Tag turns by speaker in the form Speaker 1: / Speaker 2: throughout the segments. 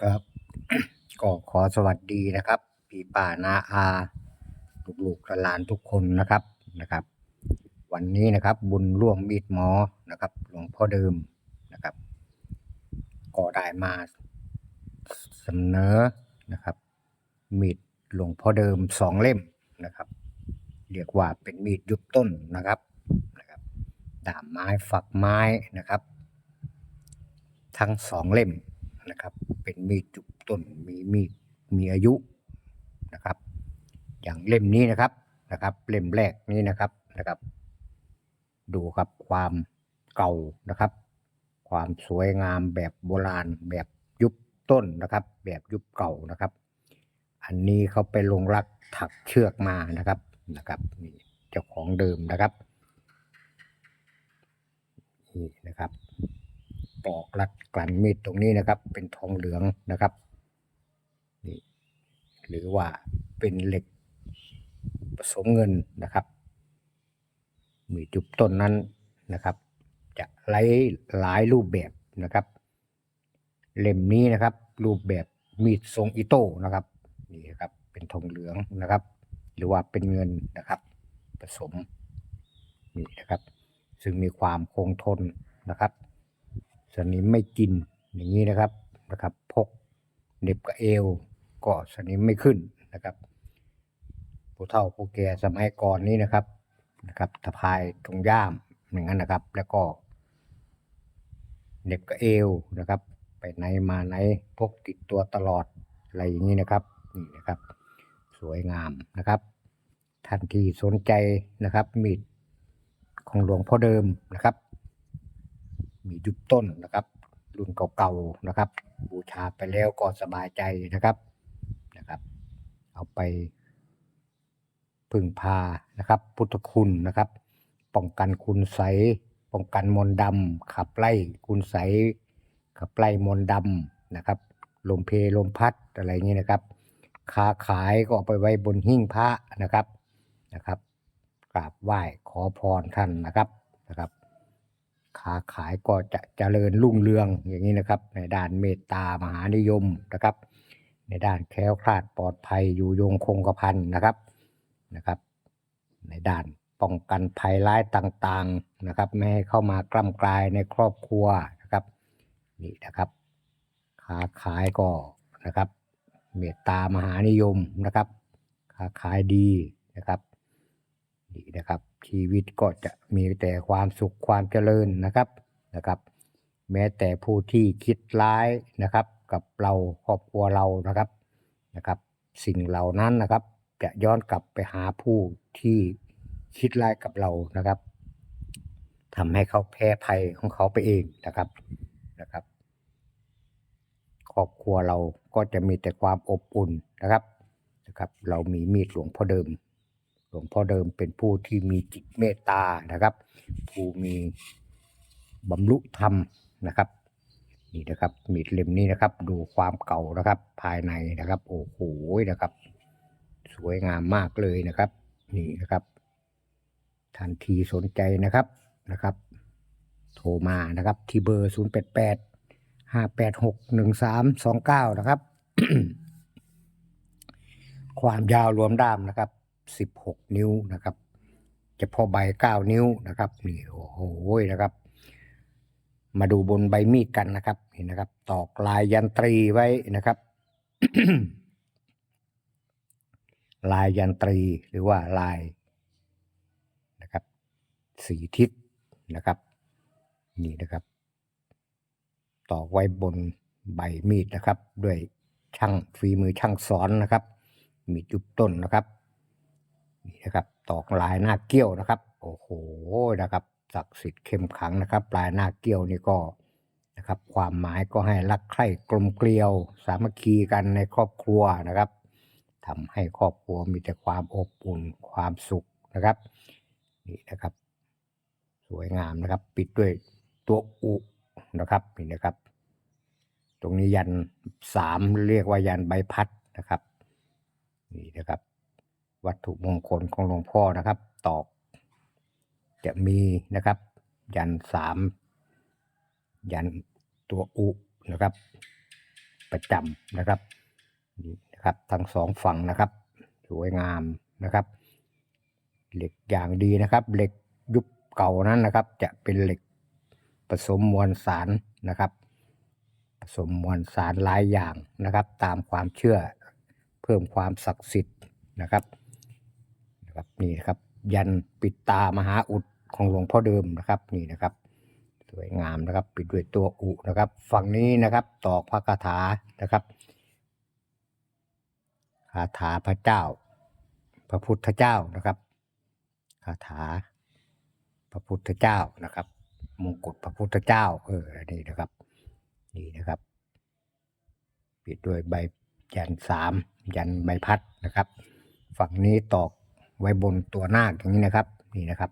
Speaker 1: ครับ ก็ขอสวัสดีนะครับพี่ป้านาอาลูกหลานทุกคนนะครับนะครับ วันนี้นะครับบุญร่วมมีดหมอนะครับ หลวงพ่อเดิมนะครับ ก็ได้มาเสนอนะครับ มีดหลวงพ่อเดิมสองเล่มนะครับ เรียกว่าเป็นมีดยุบต้นนะครับนะครับดามไม้ฝักไม้นะครับ ทั้งสองเล่ม นะครับ เป็นมีดจุบต้นมีมีดมีอายุนะครับ อย่างเล่มนี้นะครับนะครับ เล่มแรกนี้นะครับนะครับ ดูครับความเก่านะครับ ความสวยงามแบบโบราณแบบยุบต้นนะครับ แบบยุบเก่านะครับ อันนี้เขาไปลงรักถักเชือกมานะครับนะครับนี่เจ้าของเดิมนะครับนี่นะครับ ปอกรัดกลั่นมีดตรงนี้นะครับ เป็นทองเหลืองนะครับนี่หรือว่าเป็นเหล็กผสมเงินนะครับ มีจุบต้นนั้นนะครับ จะไล่หลายรูปแบบนะครับ เล่มนี้นะครับ รูปแบบมีดทรงอิโต้นะครับนี่นะครับเป็นทองเหลืองนะครับ หรือว่าเป็นเงินนะครับ ผสมนี่นะครับ ซึ่งมีความคงทนนะครับ สนิมไม่กินอย่างนี้นะครับนะครับ พกเหน็บกับเอวก็สนิมไม่ขึ้นนะครับผู้เฒ่าผู้แก่สมัยก่อนนี้นะครับนะครับตะพายตรงย่ามอย่างนั้นนะครับ แล้วก็เหน็บกับเอวนะครับ ไปไหนมาไหนพกติดตัวตลอดอะไรอย่างนี้นะครับนี่นะครับ สวยงามนะครับท่านที่สนใจนะครับมีดของหลวงพ่อเดิมนะครับ มียุบต้นนะครับ รุ่นเก่าๆนะครับ บูชาไปแล้วก็สบายใจนะครับนะครับ เอาไปพึ่งพานะครับ พุทธคุณนะครับ ป้องกันคุณใสป้องกันมนต์ดำขับไล่คุณใสขับไล่มนต์ดำนะครับ ลมเพลลมพัดอะไรอย่างนี้นะครับ ค้าขายก็เอาไปไว้บนหิ้งพระนะครับนะครับกราบไหว้ขอพรท่านนะครับนะครับ ค้าขายก็จะเจริญรุ่งเรืองอย่างนี้นะครับ ในด้านเมตตามหานิยมนะครับ ในด้านแคล้วคลาดปลอดภัยอยู่ยงคงกระพันนะครับนะครับ ในด้านป้องกันภัยร้ายต่างๆนะครับ ไม่ให้เข้ามากล้ำกลายในครอบครัวนะครับนี่นะครับค้าขายก็นะครับ เมตตามหานิยมนะครับ ค้าขายดีนะครับ นี่นะครับ ชีวิตก็จะมีแต่ความสุขความเจริญนะครับนะครับ แม้แต่ผู้ที่คิดร้ายนะครับ กับเราครอบครัวเรานะครับนะครับ สิ่งเหล่านั้นนะครับ จะย้อนกลับไปหาผู้ที่คิดร้ายกับเรานะครับทำให้เขาแพ้ภัยของเขาไปเองนะครับนะครับ ครอบครัวเราก็จะมีแต่ความอบอุ่นนะครับนะครับ เรามีมีดหลวงพ่อเดิม ลวงพ่อเดิมเป็นผู้ที่มีจิตเมตตานะครับ ผู้มีบำรุธรรมนะครับนี่นะครับมีดเล่มนี้นะครับ ดูความเก่านะครับ ภายในนะครับ โอ้โหนะครับ สวยงามมากเลยนะครับ นี่นะครับทันทีสนใจนะครับนะครับ โทรมานะครับที่เบอร์ 0 8 8 5 8 6 1 3 2 9 นะครับ ความยาวรวมด้ามนะครับ 16 นิ้วนะครับเฉพาะใบ 9 นิ้วนะครับนี่โอ้โหนะครับ มาดูบนใบมีดกันนะครับนี่นะครับ ตอกลายยันตรีไว้นะครับ ลายยันตรีหรือว่าลายนะครับสีทิศนะครับนี่นะครับ ตอกไว้บนใบมีดนะครับ ด้วยช่างฝีมือช่างสอนนะครับ มีดยุบต้นนะครับ นี่นะครับตอกลายหน้าเกี้ยวนะครับ โอ้โหนะครับศักดิ์สิทธิ์เข้มขังนะครับลายหน้าเกี้ยวนี่ก็นะครับ ความหมายก็ให้รักใคร่กลมเกลียว สามัคคีกันในครอบครัวนะครับทำให้ครอบครัวมีแต่ความอบอุ่นความสุขนะครับนี่นะครับ สวยงามนะครับ ปิดด้วยตัวอุนะครับนี่นะครับ ตรงนี้ยันสามเรียกว่ายันใบพัดนะครับนี่นะครับ วัตถุมงคลของหลวงพ่อนะครับ ตอกจะมีนะครับ ยันสามยันตัวอุนะครับ ประจำนะครับนี่นะครับทั้งสองฝั่งนะครับ สวยงามนะครับ เหล็กอย่างดีนะครับ เหล็กยุคเก่านั้นนะครับ จะเป็นเหล็กผสมมวลสารนะครับผสมมวลสารหลายอย่างนะครับ ตามความเชื่อเพิ่มความศักดิ์สิทธิ์นะครับ นะครับนี่นะครับ ยันปิดตามหาอุดของหลวงพ่อเดิมนะครับนี่นะครับ สวยงามนะครับ ปิดด้วยตัวอุนะครับ ฝั่งนี้นะครับตอกพระคาถานะครับคาถาพระเจ้า พระพุทธเจ้านะครับคาถาพระพุทธเจ้านะครับมงกุฎพระพุทธเจ้า เออนี่นะครับ นี่นะครับ ปิดด้วยใบยันสามยันใบพัดนะครับ ฝั่งนี้ตอก ไว้บนตัวนาคอย่างนี้นะครับ นี่นะครับ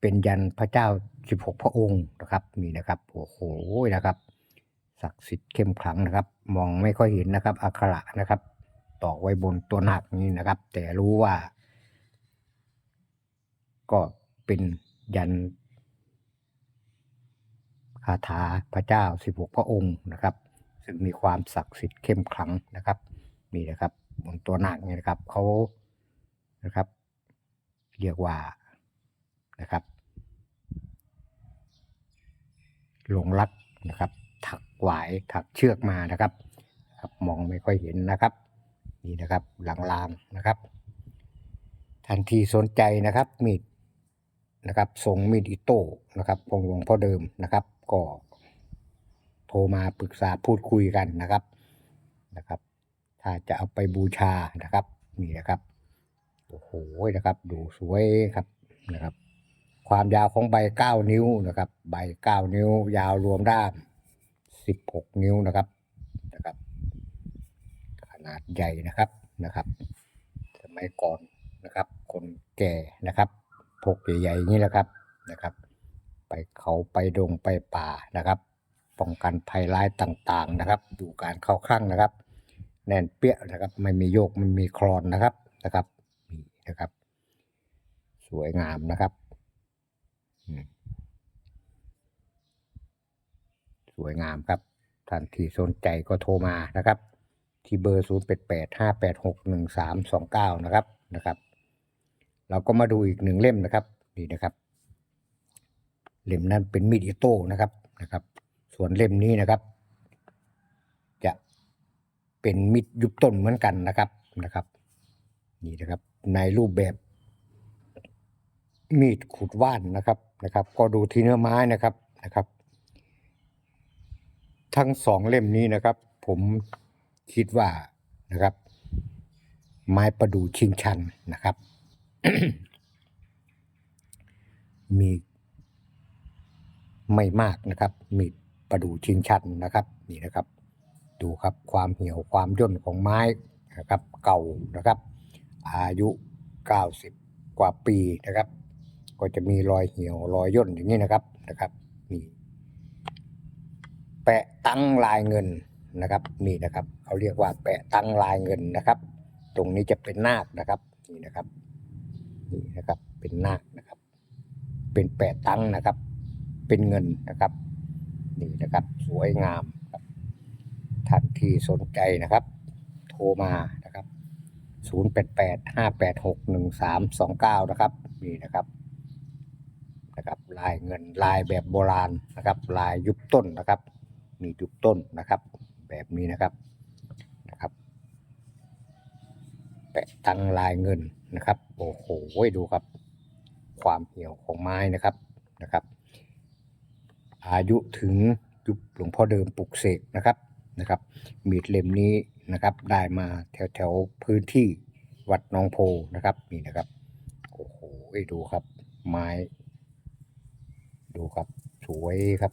Speaker 1: เป็นยันพระเจ้าสิบหกพระองค์นะครับ นี่นะครับโอ้โหนะครับศักดิ์สิทธิ์เข้มขลังนะครับ มองไม่ค่อยเห็นนะครับอักขระนะครับตอกไว้บนตัวนาคนี้นะครับ แต่รู้ว่า ก็เป็นยันคาถาพระเจ้าสิบหกพระองค์นะครับ ซึ่งมีความศักดิ์สิทธิ์เข้มขลังนะครับนี่นะครับบนตัวนาคเนี่ยนะครับเขา นะครับ เรียกว่านะครับ หลงรักนะครับ ถักหวายถักเชือกมานะครับครับ มองไม่ค่อยเห็นนะครับ นี่นะครับหลางๆนะครับ ทันทีสนใจนะครับมีดนะครับทรงมีดอิโต้นะครับของหลวงพ่อเดิมนะครับ ก็โทรมาปรึกษาพูดคุยกันนะครับนะครับ ถ้าจะเอาไปบูชานะครับ นี่นะครับ โอ้โหนะครับ ดูสวยครับนะครับ ความยาวของใบ9นิ้วนะครับ ใบ9นิ้ว ยาวรวมด้าม16นิ้วนะครับนะครับ ขนาดใหญ่นะครับนะครับ สมัยก่อนนะครับ คนแก่นะครับพกใหญ่ๆอย่นี้แหละครับนะครับ ไปเขาไปดงไปป่านะครับ ป้องกันภัยร้ายต่างๆนะครับ ดูการเข้าคลั่งนะครับ แน่นเปี้ยนะครับ ไม่มีโยกไม่มีคลอนนะครับนะครับ นะครับ สวยงามนะครับ สวยงามครับ ท่านที่สนใจก็โทรมานะครับ ที่เบอร์ 0 8 8 5 8 6 1 3 2 9 นะครับนะครับ เราก็มาดูอีกหนึ่งเล่มนะครับนี่นะครับ เล่มนั้นเป็นมีดอิโต้นะครับนะครับ ส่วนเล่มนี้นะครับ จะเป็นมีดยุบต้นเหมือนกันนะครับนะครับ นี่นะครับ ในรูปแบบมีดขุดว่านนะครับนะครับ ก็ดูที่เนื้อไม้นะครับนะครับ ทั้งสองเล่มนี้นะครับ ผมคิดว่านะครับ ไม้ประดู่ชิงชันนะครับ มีไม่มากนะครับ มีประดู่ชิงชันนะครับนี่นะครับ ดูครับความเหี่ยวความย่นของไม้นะครับ เก่านะครับ อายุ 90 กว่าปีนะครับ ก็จะมีรอยเหี่ยวรอยย่นอย่างนี้นะครับนะครับนี่แปะตั้งลายเงินนะครับนี่นะครับเขาเรียกว่าแปะตั้งลายเงินนะครับ ตรงนี้จะเป็นนาคนะครับนี่นะครับนี่นะครับเป็นนาคนะครับ เป็นแปะตั้งนะครับ เป็นเงินนะครับนี่นะครับสวยงามครับท่านที่สนใจนะครับ โทรมา นะครับ088 586 1329นะครับนี่นะครับนะครับลายเงินลายแบบโบราณนะครับ ลายยุบต้นนะครับ มียุบต้นนะครับ แบบนี้นะครับนะครับ แปะตั้งลายเงินนะครับ โอ้โหดูครับ ความเหี่ยวของไม้นะครับนะครับ อายุถึงยุคหลวงพ่อเดิมปลุกเสกนะครับ นะครับ มีดเล่มนี้นะครับได้มาแถวแถวพื้นที่วัดหนองโพนะครับนี่นะครับโอ้โหดูครับ ไม้ ดูครับสวยครับ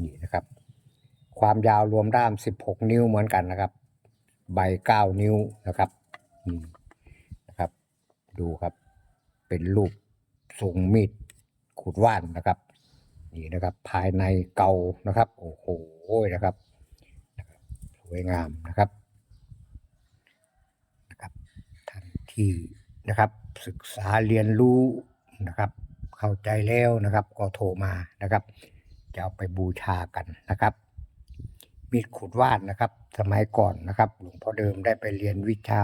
Speaker 1: นี่นะครับ ความยาวรวมด้าม 16 นิ้วเหมือนกันนะครับ ใบ 9 นิ้วนะครับนี่นะครับ ดูครับ เป็นรูปทรงมีดขูดว่านนะครับ นี่นะครับ ภายในเก่านะครับ โอ้โหนะครับนะครับ วยงามนะครับนะครับท่านที่นะครับศึกษาเรียนรู้นะครับ เข้าใจแล้วนะครับก็โทรมานะครับ จะเอาไปบูชากันนะครับ มีดขูดว่านนะครับ สมัยก่อนนะครับหลวงพ่อเดิมได้ไปเรียนวิชา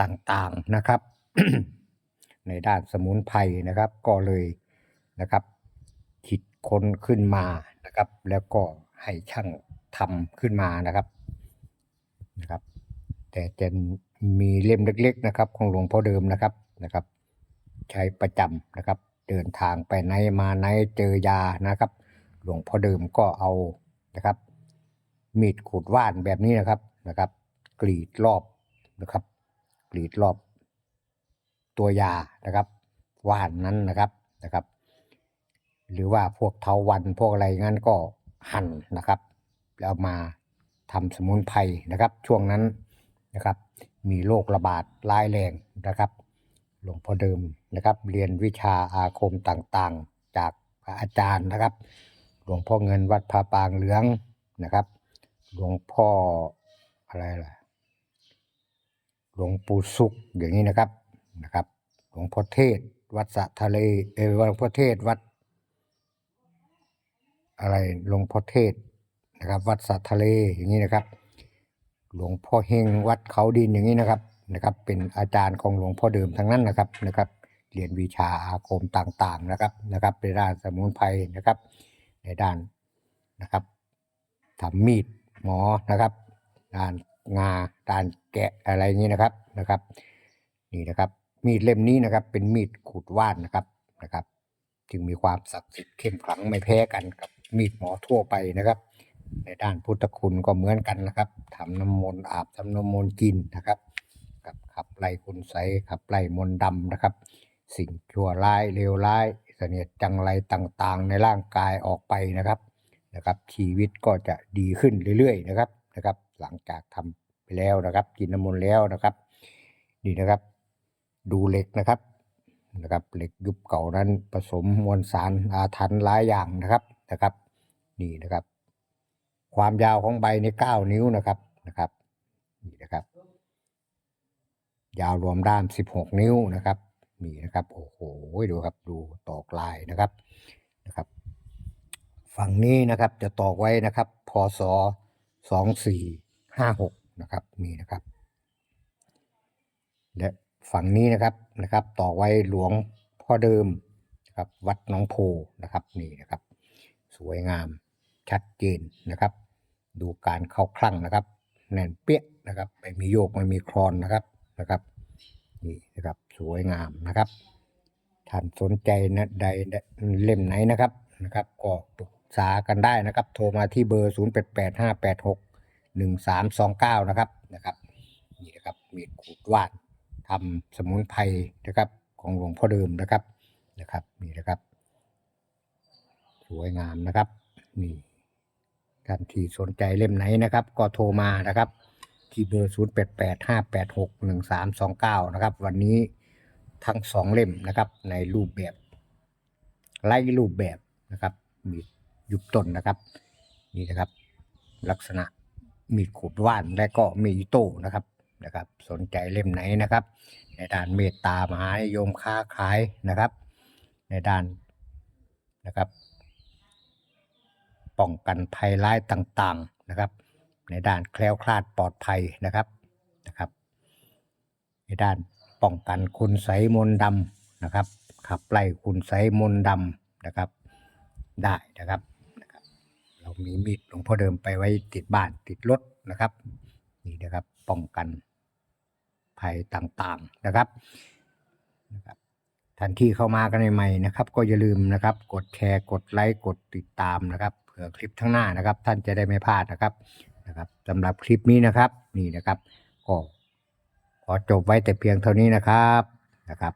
Speaker 1: ต่างๆนะครับ ในด้านสมุนไพรนะครับ ก็เลยนะครับคิดค้นขึ้นมานะครับ แล้วก็ให้ช่างทำขึ้นมานะครับ นะครับ แต่จะมีเล่มเล็ก ๆ นะครับ ของหลวงพ่อเดิมนะครับนะครับ ใช้ประจำนะครับ เดินทางไปไหนมาไหนเจอยานะครับ หลวงพ่อเดิมก็เอานะครับ มีดขูดว่านแบบนี้นะครับนะครับ กรีดรอบนะครับ กรีดรอบ ตัวยานะครับว่านนั้นนะครับนะครับ หรือว่าพวกเทาวันพวกอะไรงั้นก็หั่นนะครับ แล้วมา ทำสมุนไพรนะครับ ช่วงนั้นนะครับ มีโรคระบาดร้ายแรงนะครับ หลวงพ่อเดิมนะครับ เรียนวิชาอาคมต่างๆ จากอาจารย์นะครับ หลวงพ่อเงินวัดพระปางเหลืองนะครับ หลวงพ่ออะไรล่ะ หลวงปู่สุขอย่างนี้นะครับนะครับ หลวงพ่อเทศ วัดสะทะเลเออหลวงพ่อเทศวัดอะไรหลวงพ่อเทศ นะครับ วัดสะทะเลอย่างนี้นะครับ หลวงพ่อเฮงวัดเขาดินอย่างนี้นะครับนะครับ เป็นอาจารย์ของหลวงพ่อเดิมทั้งนั้นนะครับนะครับ เรียนวิชาอาคมต่างๆนะครับนะครับในด้านสมุนไพรนะครับ ในด้านนะครับทำมีดหมอนะครับด้านงาด้านแกะอะไรอย่างนี้นะครับนะครับ นี่นะครับ มีดเล่มนี้นะครับ เป็นมีดขูดว่านนะครับนะครับ จึงมีความศักดิ์สิทธิ์เข้มขลังไม่แพ้กันกับมีดหมอทั่วไปนะครับ ในด้านพุทธคุณก็เหมือนกันนะครับทำน้ำมนต์อาบทำน้ำมนต์กินนะครับกับขับไล่คุณไสขับไล่มนต์ดำนะครับ สิ่งชั่วร้ายเลวร้ายเสนียดจังไรต่างๆ ในร่างกายออกไปนะครับนะครับ ชีวิตก็จะดีขึ้นเรื่อยๆนะครับนะครับ หลังจากทำไปแล้วนะครับ กินน้ำมนต์แล้วนะครับนี่นะครับ ดูเหล็กนะครับนะครับเหล็กยุบเก่านั้นผสมมวลสารอาถรรพ์หลายอย่างนะครับนะครับ นี่นะครับ ความยาวของใบในเก้านิ้วนะครับนะครับนี่นะครับ ยาวรวมด้าม16นิ้วนะครับนี่นะครับโอ้โหดูครับดูตอกลายนะครับนะครับ ฝั่งนี้นะครับจะตอกไว้นะครับพศ2456นะครับนี่นะครับและฝั่งนี้นะครับนะครับตอกไว้หลวงพ่อเดิมนะครับวัดหน้องโพนะครับนี่นะครับ สวยงามชัดเจนนะครับ ดูการเข้าคลั่งนะครับ แน่นเปี้ยนะครับไม่มีโยกไม่มีคลอนนะครับนะครับนี่นะครับสวยงามนะครับท่านสนใจนะใดเล่มไหนนะครับนะครับก็ปรึกษากันได้นะครับ โทรมาที่เบอร์ 0 8 8 5 8 6 1 3 2 9 นะครับนะครับนี่นะครับมีดขูดวาดทำสมุนไพรนะครับของหลวงพ่อเดิมนะครับนะครับนี่นะครับ สวยงามนะครับนี่ ท่านที่สนใจเล่มไหนนะครับ ก็โทรมานะครับ ที่เบอร์ 0 8 8 5 8 6 1 3 2 9 นะครับ วันนี้ทั้งสองเล่มนะครับ ในรูปแบบไล่รูปแบบนะครับมีดยุบต้นนะครับ นี่นะครับ ลักษณะมีดขูดว่านและก็มีอิโต้นะครับนะครับ สนใจเล่มไหนนะครับ ในด้านเมตตามหานิยมค้าขายนะครับ ในด้านนะครับ ป้องกันภัยร้ายต่างๆนะครับ ในด้านแคล้วคลาดปลอดภัยนะครับนะครับ ในด้านป้องกันคุณไสมนดำนะครับ ขับไล่คุณไสมนดำนะครับ ได้นะครับนะครับ เรามีมีดหลวงพ่อเดิมไปไว้ติดบ้านติดรถนะครับนี่นะครับป้องกันภัยต่างๆนะครับนะครับท่านที่เข้ามากันใหม่ๆนะครับ ก็อย่าลืมนะครับ กดแชร์กดไลค์กดติดตามนะครับ คลิปทั้างหน้านะครับ ท่านจะได้ไม่พลาดนะครับนะครับสำหรับคลิปนี้นะครับ นี่นะครับก็ขอจบไว้แต่เพียงเท่านี้นะครับนะครับ